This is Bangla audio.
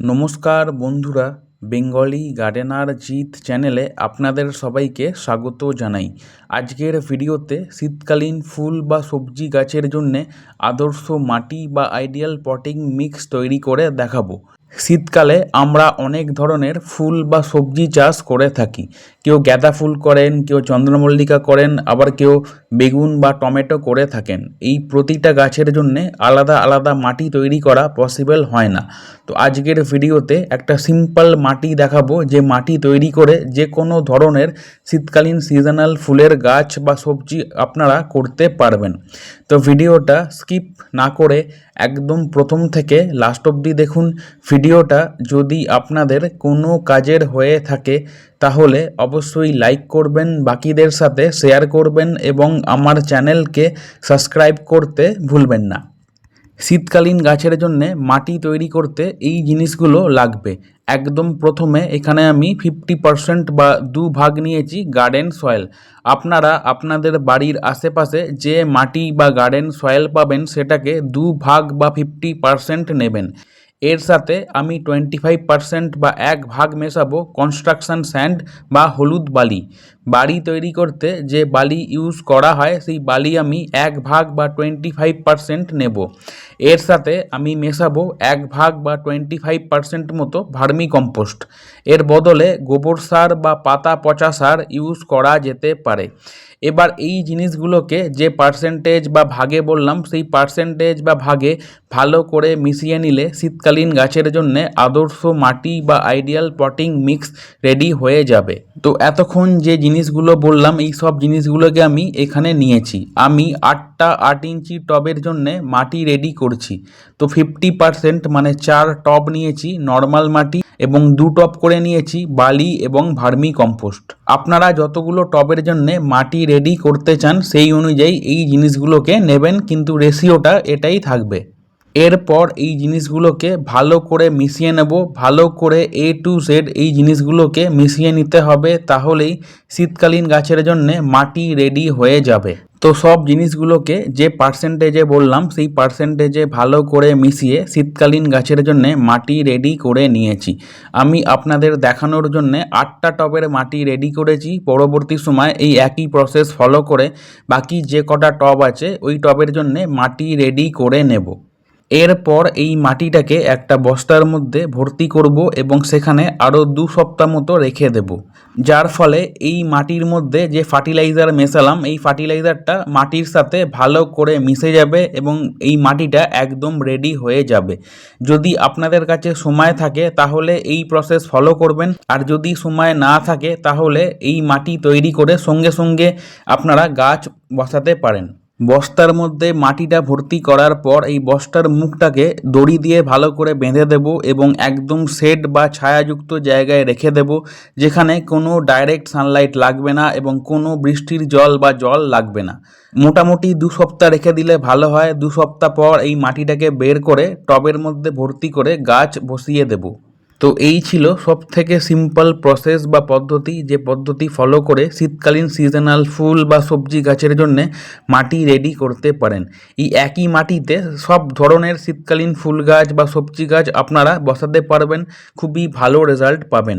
নমস্কার বন্ধুরা, বেঙ্গলি গার্ডেনার জিত চ্যানেলে আপনাদের সবাইকে স্বাগত জানাই। আজকের ভিডিওতে শীতকালীন ফুল বা সবজি গাছের জন্যে আদর্শ মাটি বা আইডিয়াল পটিং মিক্স তৈরি করে দেখাবো। শীতকালে আমরা অনেক ধরনের ফুল বা সবজি চাষ করে থাকি। কেউ গাঁদা ফুল করেন, কেউ চন্দ্রমল্লিকা করেন, আবার কেউ বেগুন বা টমেটো করে থাকেন। এই প্রতিটা গাছের জন্যে আলাদা আলাদা মাটি তৈরি করা পসিবল হয় না। তো আজকের ভিডিওতে একটা সিম্পল মাটি দেখাবো, যে মাটি তৈরি করে যে কোনো ধরনের শীতকালীন সিজনাল ফুলের গাছ বা সবজি আপনারা করতে পারবেন। তো ভিডিওটা স্কিপ না করে একদম প্রথম থেকে লাস্ট অবধি দেখুন। ভিডিওটা যদি আপনাদের কোনো কাজের হয়ে থাকে, তাহলে অবশ্যই লাইক করবেন, বাকিদের সাথে শেয়ার করবেন এবং আমার চ্যানেলকে সাবস্ক্রাইব করতে ভুলবেন না। শীতকালীন গাছের জন্য মাটি তৈরি করতে এই জিনিসগুলো লাগবে। একদম প্রথমে এখানে আমি ফিফটি পারসেন্ট বা দু ভাগ নিয়েছি গার্ডেন সয়েল আপনারা আপনাদের বাড়ির আশেপাশে যে মাটি বা গার্ডেন সয়েল পাবেন, সেটাকে দু ভাগ বা ফিফটি পারসেন্ট নেবেন। এর সাথে আমি টোয়েন্টি ফাইভ পারসেন্ট বা এক ভাগ মেশাবো কনস্ট্রাকশন স্যান্ড বা হলুদ বালি। বাড়ি তৈরি করতে যে বালি ইউজ করা হয়, সেই বালি আমি এক ভাগ বা টোয়েন্টি ফাইভ পারসেন্ট নেব। এর সাথে আমি মেশাবো এক ভাগ বা টোয়েন্টি ফাইভ পারসেন্ট মতো ভার্মি কম্পোস্ট এর বদলে গোবর সার বা পাতা পচা সার ইউজ করা যেতে পারে। এবার এই জিনিসগুলোকে যে পার্সেন্টেজ বা ভাগে বললাম, সেই পার্সেন্টেজ বা ভাগে ভালো করে মিশিয়ে নিলে শীতকালীন গাছের জন্য আদর্শ মাটি বা আইডিয়াল পটিং মিক্স রেডি হয়ে যাবে। তো এতক্ষণ যে জিনিসগুলো বললাম, এই সব জিনিসগুলোকে আমি এখানে নিয়েছি। আমি আটটা আট ইঞ্চি টবের জন্যে মাটি রেডি করছি। তো ফিফটি পারসেন্ট মানে চার টব নিয়েছি নর্মাল মাটি, এবং দু টব করে নিয়েছি বালি এবং ভার্মি কম্পোস্ট আপনারা যতগুলো টবের জন্যে মাটি রেডি করতে চান সেই অনুযায়ী এই জিনিসগুলোকে নেবেন কিন্তু রেশিওটা এটাই থাকবে। এরপর এই জিনিসগুলোকে ভালো করে মিশিয়ে নেব। ভালো করে এ টু জেড এই জিনিসগুলোকে মিশিয়ে নিতে হবে, তাহলেই শীতকালীন গাছের জন্যে মাটি রেডি হয়ে যাবে। তো সব জিনিসগুলোকে যে পার্সেন্টেজে বললাম, সেই পার্সেন্টেজে ভালো করে মিশিয়ে শীতকালীন গাছের জন্য মাটি রেডি করে নিয়েছি। আমি আপনাদের দেখানোর জন্য আটটা টবের মাটি রেডি করেছি। পরবর্তী সময় এই একই প্রসেস ফলো করে বাকি যে কটা টব আছে, ওই টবের জন্য মাটি রেডি করে নেব। এরপর এই মাটিটাকে একটা বস্তার মধ্যে ভর্তি করব এবং সেখানে আরও দু সপ্তাহ মতো রেখে দেব। যার ফলে এই মাটির মধ্যে যে ফার্টিলাইজার মেশালাম, এই ফার্টিলাইজারটা মাটির সাথে ভালো করে মিশে যাবে এবং এই মাটিটা একদম রেডি হয়ে যাবে। যদি আপনাদের কাছে সময় থাকে, তাহলে এই প্রসেস ফলো করবেন। আর যদি সময় না থাকে, তাহলে এই মাটি তৈরি করে সঙ্গে সঙ্গে আপনারা গাছ বসাতে পারেন। বস্তার মধ্যে মাটিটা ভর্তি করার পর এই বস্তার মুখটাকে দড়ি দিয়ে ভালো করে বেঁধে দেব এবং একদম শেড বা ছায়াযুক্ত জায়গায় রেখে দেব, যেখানে কোনো ডাইরেক্ট সানলাইট লাগবে না এবং কোনো বৃষ্টির জল বা জল লাগবে না। মোটামুটি দু সপ্তাহ রেখে দিলে ভালো হয়। দু সপ্তাহ পর এই মাটিটাকে বের করে টবের মধ্যে ভর্তি করে গাছ বসিয়ে দেবো। তো এই ছিল সব থেকে সিম্পল প্রসেস বা পদ্ধতি, যে পদ্ধতি ফলো করে শীতকালীন সিজনাল ফুল বা সবজি গাছের জন্যে মাটি রেডি করতে পারেন। এই একই মাটিতে সব ধরনের শীতকালীন ফুল গাছ বা সবজি গাছ আপনারা বসাতে পারবেন, খুবই ভালো রেজাল্ট পাবেন।